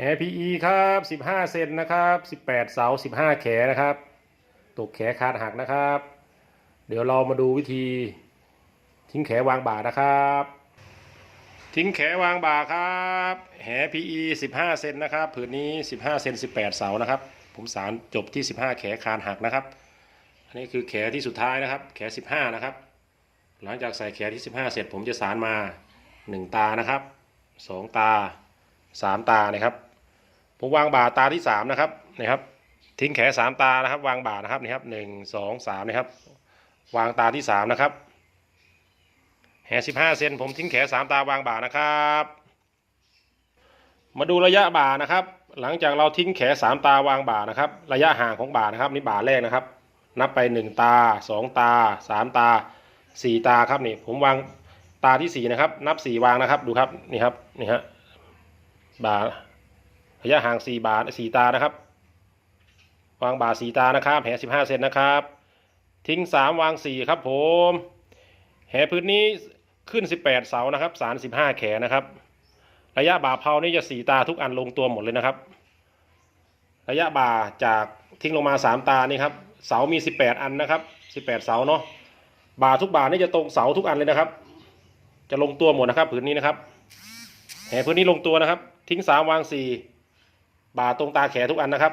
แหพีอีครับสิบห้าเซนนะครับสิบแปดเสาสิบห้าแขนะครับ ตกแขขาดหักนะครับ เดี๋ยวเรามาดูวิธี ทิ้งแขวางบ่านะครับ ทิ้งแขวางบ่าครับแหพีอีสิบห้าเซนนะครับผืนนี้สิบห้าเซนสิบแปดเสานะครับ ผมสารจบที่สิบห้าแขคานหักนะครับ อันนี้คือแขที่สุดท้ายนะครับ แขสิบห้านะครับ หลังจากใส่แขที่สิบห้าเสร็จผมจะสารมาหนึ่งตานะครับสองตาสามตานะครับ ผมวางบ่าตาที่สามนะครับนะครับ ทิ้งแขสามตานะครับ วางบ่านะครับนี่ครับหนึ่งสองสามนะครับ วางตาที่สามนะครับแหสิบห้าเซนผมทิ้งแขสามตาวางบ่านะครับ มาดูระยะบ่านะครับ หลังจากเราทิ้งแขสามตาวางบ่านะครับ ระยะห่างของบ่านะครับนี่บ่าแรกนะครับ นับไปหนึ่งตาสองตาสามตาสี่ตาครับนี่ผมวางตาที่สี่นะครับ นับสี่วางนะครับดูครับนี่ครับนี่ฮะบ่า ระยะห่างสี่บาทสี่ตานะครับ วางบาสี่ตานะครับแหสิบห้าเซนนะครับ ทิ้งสามวางสี่ครับผม แหพื้นนี้ขึ้น 18 เสานะครับสาร15 แขนนะครับ ระยะบ่าเพานี่จะสีตาทุกอันลงตัวหมดเลยนะครับ ระยะบ่าจากทิ้งลงมา 3 ตานี่ครับ เสามี 18 อันนะครับ 18 เสาเนาะ บ่าทุกบ่านี่จะตรงเสาทุกอันเลยนะครับ จะลงตัวหมดนะครับพื้นนี้นะครับ แหพื้นนี้ลงตัวนะครับ ทิ้งสามวางสี่ บ่าตรงตาแขทุกอันนะครับ